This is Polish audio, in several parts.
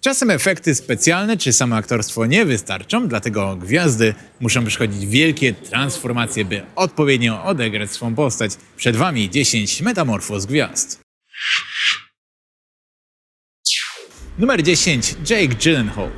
Czasem efekty specjalne czy samo aktorstwo nie wystarczą, dlatego gwiazdy muszą przechodzić wielkie transformacje, by odpowiednio odegrać swą postać. Przed Wami 10 metamorfoz gwiazd. Numer 10. Jake Gyllenhaal.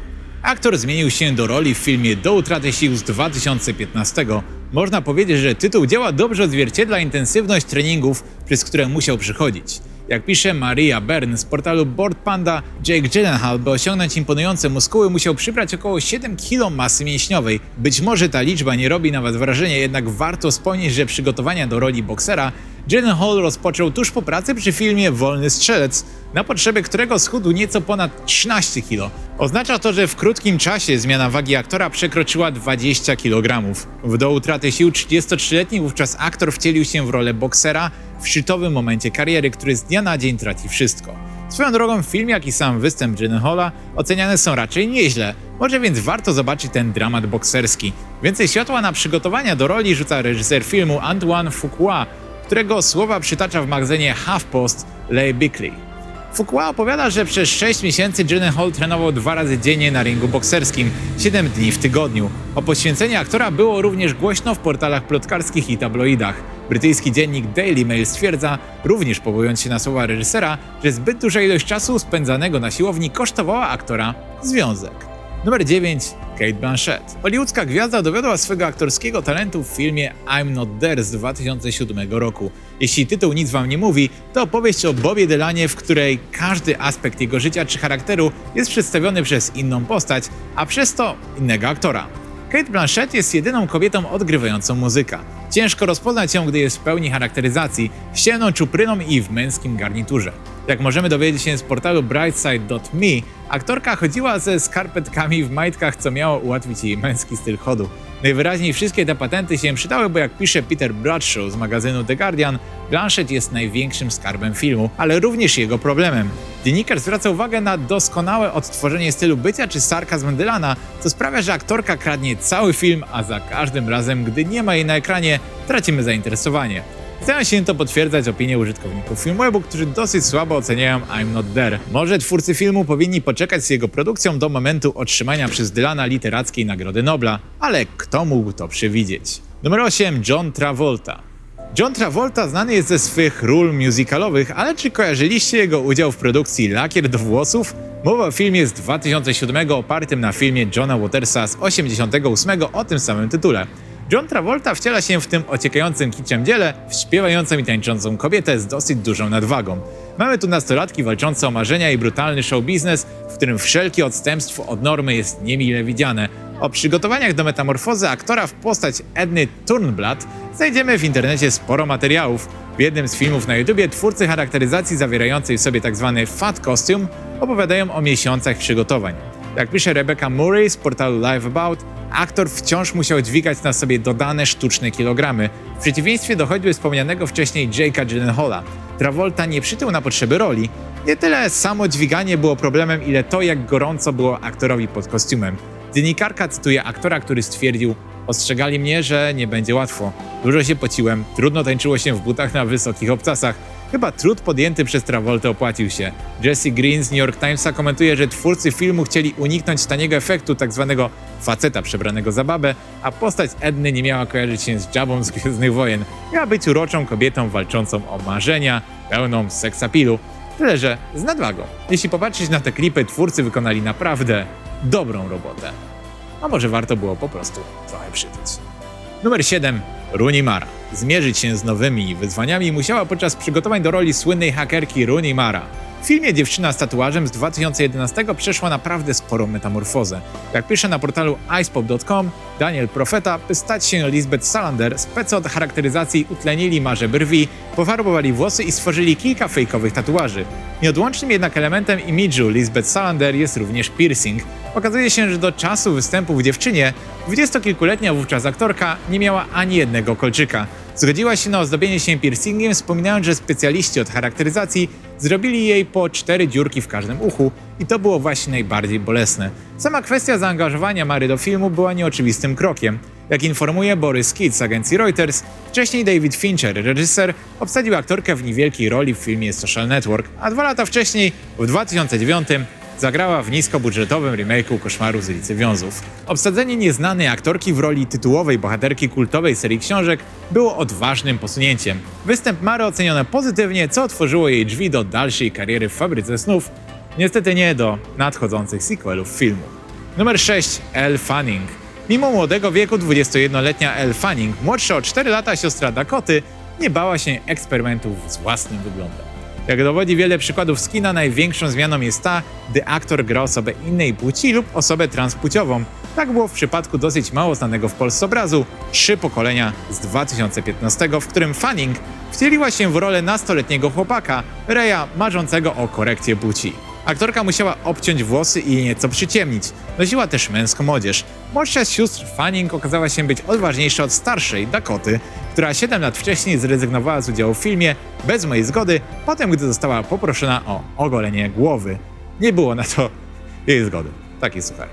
Aktor zmienił się do roli w filmie Do utraty sił z 2015. Można powiedzieć, że tytuł dzieła dobrze odzwierciedla intensywność treningów, przez które musiał przychodzić. Jak pisze Maria Bern z portalu Board Panda, Jake Gyllenhaal, by osiągnąć imponujące muskuły, musiał przybrać około 7 kg masy mięśniowej. Być może ta liczba nie robi nawet wrażenia, jednak warto wspomnieć, że przygotowania do roli boksera Gyllenhaal rozpoczął tuż po pracy przy filmie Wolny Strzelec, na potrzeby którego schudł nieco ponad 13 kg. Oznacza to, że w krótkim czasie zmiana wagi aktora przekroczyła 20 kg. W do utraty sił 33-letni wówczas aktor wcielił się w rolę boksera w szczytowym momencie kariery, który z dnia na dzień traci wszystko. Swoją drogą film, jak i sam występ Gyllenhaala oceniane są raczej nieźle, może więc warto zobaczyć ten dramat bokserski. Więcej światła na przygotowania do roli rzuca reżyser filmu Antoine Fuqua, którego słowa przytacza w magazynie HuffPost Leigh Bickley. Fuqua opowiada, że przez 6 miesięcy Gyllenhaal trenował dwa razy dziennie na ringu bokserskim, 7 dni w tygodniu. O poświęcenie aktora było również głośno w portalach plotkarskich i tabloidach. Brytyjski dziennik Daily Mail stwierdza, również powołując się na słowa reżysera, że zbyt duża ilość czasu spędzanego na siłowni kosztowała aktora związek. Numer 9. Kate Blanchett. Hollywoodzka gwiazda dowiodła swego aktorskiego talentu w filmie I'm Not There z 2007 roku. Jeśli tytuł nic wam nie mówi, to opowieść o Bobie Delanie, w której każdy aspekt jego życia czy charakteru jest przedstawiony przez inną postać, a przez to innego aktora. Kate Blanchett jest jedyną kobietą odgrywającą muzyka. Ciężko rozpoznać ją, gdy jest w pełni charakteryzacji, ściemną czupryną i w męskim garniturze. Jak możemy dowiedzieć się z portalu brightside.me, aktorka chodziła ze skarpetkami w majtkach, co miało ułatwić jej męski styl chodu. Najwyraźniej wszystkie te patenty się przydały, bo jak pisze Peter Bradshaw z magazynu The Guardian, Blanchett jest największym skarbem filmu, ale również jego problemem. Dziennikarz zwraca uwagę na doskonałe odtworzenie stylu bycia czy sarkazm Dylana, co sprawia, że aktorka kradnie cały film, a za każdym razem, gdy nie ma jej na ekranie, tracimy zainteresowanie. Starają się to potwierdzać opinie użytkowników Filmwebu, którzy dosyć słabo oceniają I'm Not There. Może twórcy filmu powinni poczekać z jego produkcją do momentu otrzymania przez Dylana literackiej Nagrody Nobla, ale kto mógł to przewidzieć? Numer 8. John Travolta. John Travolta znany jest ze swych ról musicalowych, ale czy kojarzyliście jego udział w produkcji Lakier do włosów? Mowa o filmie z 2007 opartym na filmie Johna Watersa z 88 o tym samym tytule. John Travolta wciela się w tym ociekającym kiczem dziele w śpiewającą i tańczącą kobietę z dosyć dużą nadwagą. Mamy tu nastolatki walczące o marzenia i brutalny show biznes, w którym wszelkie odstępstwo od normy jest niemile widziane. O przygotowaniach do metamorfozy aktora w postać Edny Turnblad znajdziemy w internecie sporo materiałów. W jednym z filmów na YouTubie twórcy charakteryzacji zawierającej w sobie tzw. Tak fat costume opowiadają o miesiącach przygotowań. Jak pisze Rebecca Murray z portalu Live About, aktor wciąż musiał dźwigać na sobie dodane sztuczne kilogramy, w przeciwieństwie do choćby wspomnianego wcześniej Jake'a Gyllenhaala. Travolta nie przytył na potrzeby roli. Nie tyle samo dźwiganie było problemem, ile to, jak gorąco było aktorowi pod kostiumem. Dziennikarka cytuje aktora, który stwierdził Ostrzegali mnie, że nie będzie łatwo. Dużo się pociłem, trudno tańczyło się w butach na wysokich obcasach. Chyba trud podjęty przez Travolta opłacił się. Jesse Green z New York Timesa komentuje, że twórcy filmu chcieli uniknąć taniego efektu tzw. Tak faceta przebranego za babę, a postać Edny nie miała kojarzyć się z Jabą z Gwiezdnych Wojen. Miała być uroczą kobietą walczącą o marzenia, pełną seksapilu. Tyle, że z nadwagą. Jeśli popatrzeć na te klipy, twórcy wykonali naprawdę dobrą robotę. A może warto było po prostu trochę przytyć. Numer 7. Rooney Mara. Zmierzyć się z nowymi wyzwaniami musiała podczas przygotowań do roli słynnej hakerki Rooney Mara. W filmie Dziewczyna z tatuażem z 2011 przeszła naprawdę sporą metamorfozę. Jak pisze na portalu icepop.com, Daniel Profeta, by stać się Lisbeth Salander, specy od charakteryzacji utlenili marze brwi, pofarbowali włosy i stworzyli kilka fejkowych tatuaży. Nieodłącznym jednak elementem imidżu Lisbeth Salander jest również piercing. Okazuje się, że do czasu występu w Dziewczynie, dwudziestokilkuletnia wówczas aktorka nie miała ani jednego kolczyka. Zgodziła się na ozdobienie się piercingiem, wspominając, że specjaliści od charakteryzacji zrobili jej po cztery dziurki w każdym uchu i to było właśnie najbardziej bolesne. Sama kwestia zaangażowania Mary do filmu była nieoczywistym krokiem. Jak informuje Boris Kidd z agencji Reuters, wcześniej David Fincher, reżyser, obsadził aktorkę w niewielkiej roli w filmie Social Network, a dwa lata wcześniej, w 2009, Zagrała w niskobudżetowym remake'u Koszmaru z ulicy Wiązów. Obsadzenie nieznanej aktorki w roli tytułowej bohaterki kultowej serii książek było odważnym posunięciem. Występ Mary oceniono pozytywnie, co otworzyło jej drzwi do dalszej kariery w fabryce snów, niestety nie do nadchodzących sequelów filmu. Numer 6. Elle Fanning. Mimo młodego wieku 21-letnia Elle Fanning, młodsza o 4 lata siostra Dakoty, nie bała się eksperymentów z własnym wyglądem. Jak dowodzi wiele przykładów z kina, największą zmianą jest ta, gdy aktor gra osobę innej płci lub osobę transpłciową. Tak było w przypadku dosyć mało znanego w Polsce obrazu Trzy pokolenia z 2015, w którym Fanning wcieliła się w rolę nastoletniego chłopaka, Reya, marzącego o korekcję płci. Aktorka musiała obciąć włosy i je nieco przyciemnić. Nosiła też męską odzież. Młodsza z sióstr Fanning okazała się być odważniejsza od starszej, Dakoty, która 7 lat wcześniej zrezygnowała z udziału w filmie bez mojej zgody, potem gdy została poproszona o ogolenie głowy. Nie było na to jej zgody. Taki słuchaj.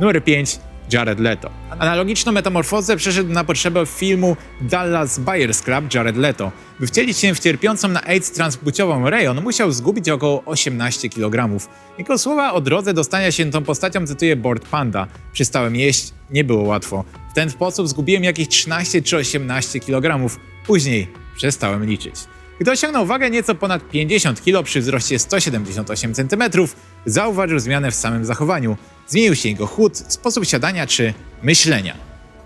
Numer 5. Jared Leto. Analogiczną metamorfozę przeszedł na potrzebę filmu Dallas Buyers Club Jared Leto. By wcielić się w cierpiącą na AIDS transpłciową Rejon, musiał zgubić około 18 kg. Jego słowa o drodze do stania się tą postacią cytuje Board Panda. Przestałem jeść, nie było łatwo. W ten sposób zgubiłem jakieś 13 czy 18 kg. Później przestałem liczyć. Gdy osiągnął wagę nieco ponad 50 kg przy wzroście 178 cm, zauważył zmianę w samym zachowaniu. Zmienił się jego chód, sposób siadania czy myślenia.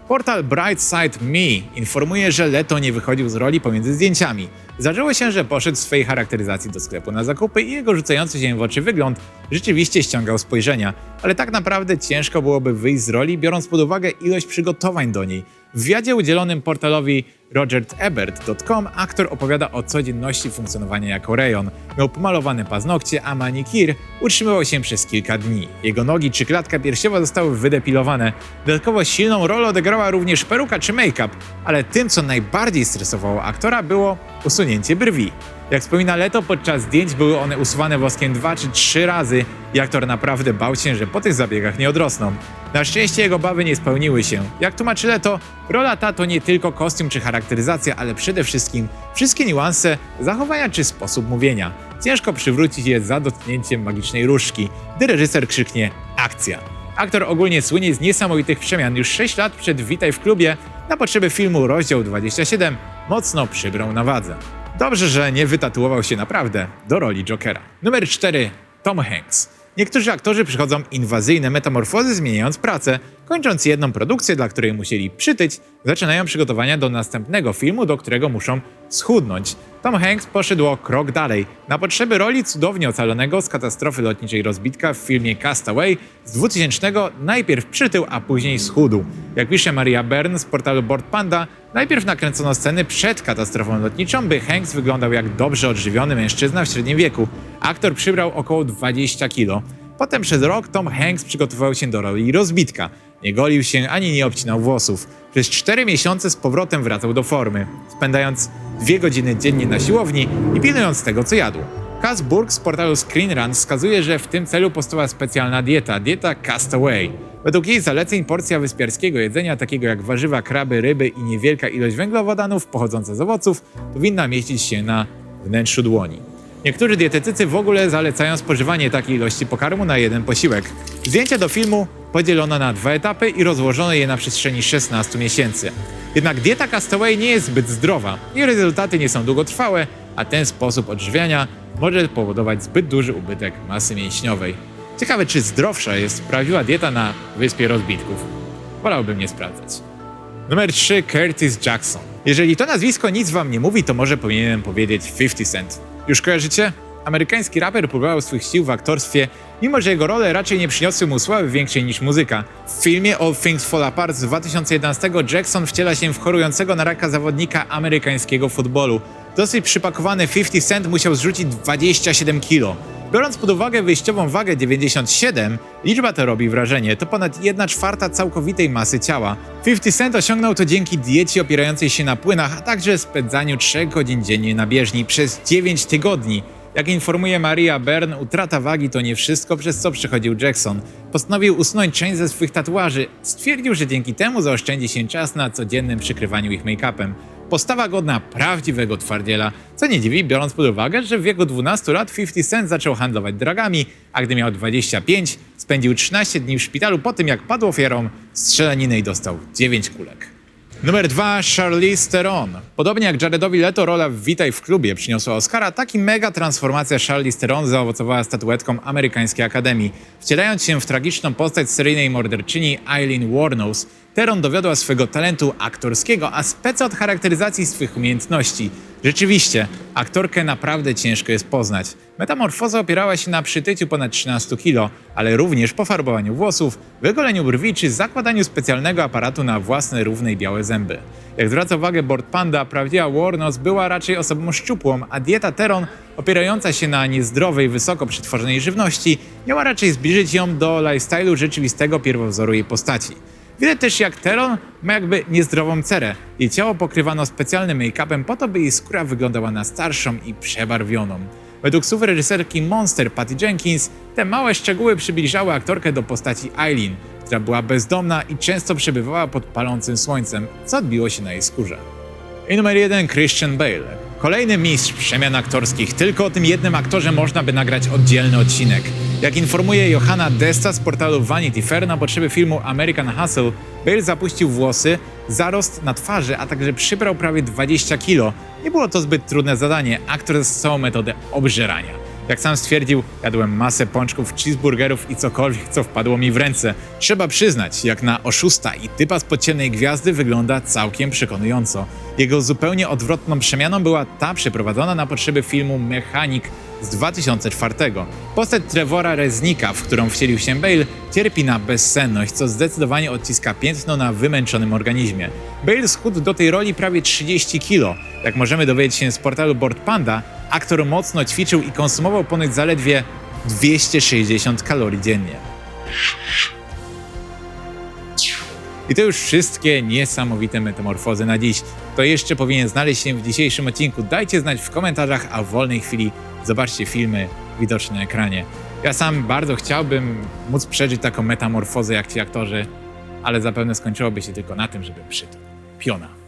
Portal Brightside Me informuje, że Leto nie wychodził z roli pomiędzy zdjęciami. Zdarzyło się, że poszedł w swojej charakteryzacji do sklepu na zakupy i jego rzucający się w oczy wygląd rzeczywiście ściągał spojrzenia, ale tak naprawdę ciężko byłoby wyjść z roli, biorąc pod uwagę ilość przygotowań do niej. W wywiadzie udzielonym portalowi rogertebert.com aktor opowiada o codzienności funkcjonowania jako rejon. Miał pomalowane paznokcie, a manikir utrzymywał się przez kilka dni. Jego nogi czy klatka piersiowa zostały wydepilowane. Dodatkowo silną rolę odegrała również peruka czy make-up, ale tym, co najbardziej stresowało aktora, było usunięcie brwi. Jak wspomina Leto, podczas zdjęć były one usuwane woskiem dwa czy trzy razy i aktor naprawdę bał się, że po tych zabiegach nie odrosną. Na szczęście jego bawy nie spełniły się. Jak tłumaczy Leto, rola ta to nie tylko kostium czy charakteryzacja, ale przede wszystkim wszystkie niuanse zachowania czy sposób mówienia. Ciężko przywrócić je za dotknięciem magicznej różdżki, gdy reżyser krzyknie akcja. Aktor ogólnie słynie z niesamowitych przemian. Już 6 lat przed Witaj w klubie na potrzeby filmu Rozdział 27 mocno przybrał na wadze. Dobrze, że nie wytatuował się naprawdę do roli Jokera. Numer 4. Tom Hanks. Niektórzy aktorzy przychodzą inwazyjne metamorfozy, zmieniając pracę. Kończąc jedną produkcję, dla której musieli przytyć, zaczynają przygotowania do następnego filmu, do którego muszą schudnąć. Tom Hanks poszedł o krok dalej. Na potrzeby roli cudownie ocalonego z katastrofy lotniczej rozbitka w filmie Castaway z 2000 najpierw przytył, a później schudł. Jak pisze Maria Byrne z portalu Board Panda, najpierw nakręcono sceny przed katastrofą lotniczą, by Hanks wyglądał jak dobrze odżywiony mężczyzna w średnim wieku. Aktor przybrał około 20 kilo. Potem przez rok Tom Hanks przygotowywał się do roli rozbitka. Nie golił się ani nie obcinał włosów. Przez 4 miesiące z powrotem wracał do formy, spędzając dwie godziny dziennie na siłowni i pilnując tego, co jadł. Kaz Burg z portalu Screen Run wskazuje, że w tym celu powstała specjalna dieta, dieta Castaway. Według jej zaleceń porcja wyspiarskiego jedzenia, takiego jak warzywa, kraby, ryby i niewielka ilość węglowodanów pochodząca z owoców, powinna mieścić się na wnętrzu dłoni. Niektórzy dietetycy w ogóle zalecają spożywanie takiej ilości pokarmu na jeden posiłek. Zdjęcia do filmu podzielono na dwa etapy i rozłożono je na przestrzeni 16 miesięcy. Jednak dieta Castaway nie jest zbyt zdrowa i rezultaty nie są długotrwałe, a ten sposób odżywiania może powodować zbyt duży ubytek masy mięśniowej. Ciekawe, czy zdrowsza jest prawdziwa dieta na wyspie rozbitków. Wolałbym nie sprawdzać. Numer 3. Curtis Jackson. Jeżeli to nazwisko nic wam nie mówi, to może powinienem powiedzieć 50 Cent. Już kojarzycie? Amerykański raper próbował swych sił w aktorstwie, mimo że jego role raczej nie przyniosły mu sławy większej niż muzyka. W filmie All Things Fall Apart z 2011 Jackson wciela się w chorującego na raka zawodnika amerykańskiego futbolu. Dosyć przypakowany 50 Cent musiał zrzucić 27 kg. Biorąc pod uwagę wyjściową wagę 97, liczba ta robi wrażenie. To ponad 1 czwarta całkowitej masy ciała. 50 Cent osiągnął to dzięki diecie opierającej się na płynach, a także spędzaniu 3 godzin dziennie na bieżni przez 9 tygodni. Jak informuje Maria Byrne, utrata wagi to nie wszystko, przez co przechodził Jackson. Postanowił usunąć część ze swych tatuaży. Stwierdził, że dzięki temu zaoszczędzi się czas na codziennym przykrywaniu ich make-upem. Postawa godna prawdziwego twardziela, co nie dziwi, biorąc pod uwagę, że w wieku 12 lat 50 Cent zaczął handlować dragami, a gdy miał 25, spędził 13 dni w szpitalu po tym, jak padł ofiarą strzelaniny i dostał 9 kulek. Numer 2 Charlize Theron. Podobnie jak Jaredowi Leto rola w Witaj w klubie przyniosła Oscara, taki mega transformacja Charlize Theron zaowocowała statuetką Amerykańskiej Akademii. Wcielając się w tragiczną postać seryjnej morderczyni Eileen Warnos, Theron dowiodła swego talentu aktorskiego, a speca od charakteryzacji swych umiejętności. Rzeczywiście, aktorkę naprawdę ciężko jest poznać. Metamorfoza opierała się na przytyciu ponad 13 kg, ale również pofarbowaniu włosów, wygoleniu brwi czy zakładaniu specjalnego aparatu na własne równe i białe zęby. Jak zwraca uwagę Board Panda, prawdziwa Warnos była raczej osobą szczupłą, a dieta Teron, opierająca się na niezdrowej, wysoko przetworzonej żywności, miała raczej zbliżyć ją do lifestyle'u rzeczywistego pierwowzoru jej postaci. Widać też jak Teron ma jakby niezdrową cerę. Jej ciało pokrywano specjalnym make-upem po to, by jej skóra wyglądała na starszą i przebarwioną. Według słów reżyserki Monster Patty Jenkins, te małe szczegóły przybliżały aktorkę do postaci Eileen, która była bezdomna i często przebywała pod palącym słońcem, co odbiło się na jej skórze. I numer jeden Christian Bale. Kolejny mistrz przemian aktorskich. Tylko o tym jednym aktorze można by nagrać oddzielny odcinek. Jak informuje Johanna Desta z portalu Vanity Fair, na potrzeby filmu American Hustle, Bale zapuścił włosy, zarost na twarzy, a także przybrał prawie 20 kilo. Nie było to zbyt trudne zadanie. Aktor zastosował metodę obżerania. Jak sam stwierdził, jadłem masę pączków, cheeseburgerów i cokolwiek, co wpadło mi w ręce. Trzeba przyznać, jak na oszusta i typa z podciemnej gwiazdy wygląda całkiem przekonująco. Jego zupełnie odwrotną przemianą była ta przeprowadzona na potrzeby filmu Mechanik z 2004. Postać Trevora Reznika, w którą wcielił się Bale, cierpi na bezsenność, co zdecydowanie odciska piętno na wymęczonym organizmie. Bale schudł do tej roli prawie 30 kg. Jak możemy dowiedzieć się z portalu Board Panda, aktor mocno ćwiczył i konsumował ponoć zaledwie 260 kalorii dziennie. I to już wszystkie niesamowite metamorfozy na dziś. To jeszcze powinien znaleźć się w dzisiejszym odcinku. Dajcie znać w komentarzach, a w wolnej chwili zobaczcie filmy widoczne na ekranie. Ja sam bardzo chciałbym móc przeżyć taką metamorfozę jak ci aktorzy, ale zapewne skończyłoby się tylko na tym, żeby przytul. Piona.